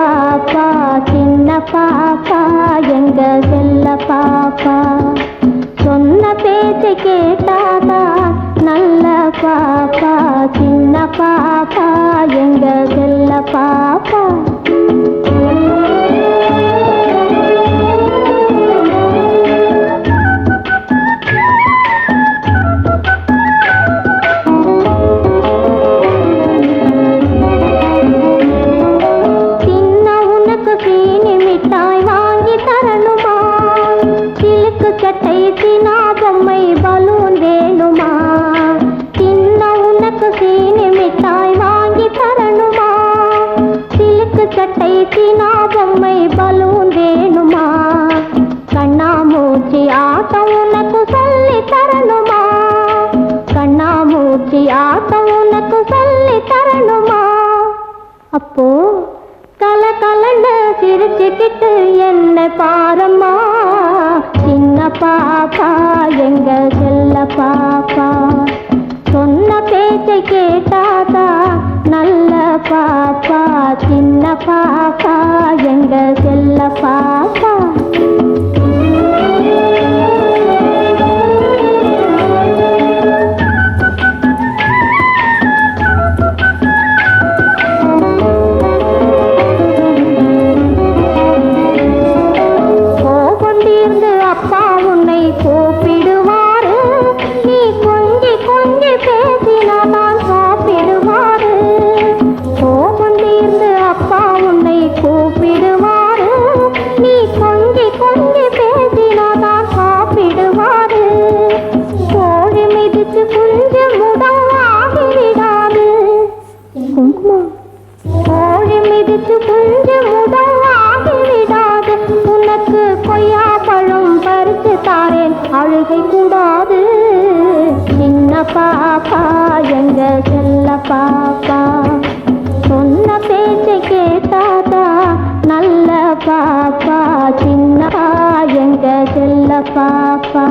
பாப்பா சின்ன பாப்பா எங்க செல்ல பாப்பா. சொன்ன பேச்சு கேட்டாதா நல்ல பாப்பா சின்ன பாப்பா. சிலுக்கு சட்டை சினா பொம்மை பலூன் வேணுமா? சின்ன உனக்கு சீனி மிட்டாய் வாங்கி தரணுமா? சிலுக்கு சட்டை சினா பொம்மை பலூன் வேணுமா? கண்ணாமூச்சி ஆட்டம் உனக்கு சொல்லி தரணுமா? கண்ணாமூச்சி ஆட்டம் உனக்கு சொல்லி தரணுமா? அப்போ கல கலன்னு சிரிச்சுக்கிட்டு என்ன பாரம்மா. சின்ன பாப்பா எங்க செல்ல பாப்பா. சொன்ன பேச்சை கேட்டாதா நல்ல பாப்பா. சின்ன பாப்பா அழுகை கூடாது. சின்ன பாப்பா எங்க செல்ல பாப்பா? சொன்ன பேச்சை கேட்டாதா? நல்ல பாப்பா. சின்ன எங்க செல்ல பாப்பா?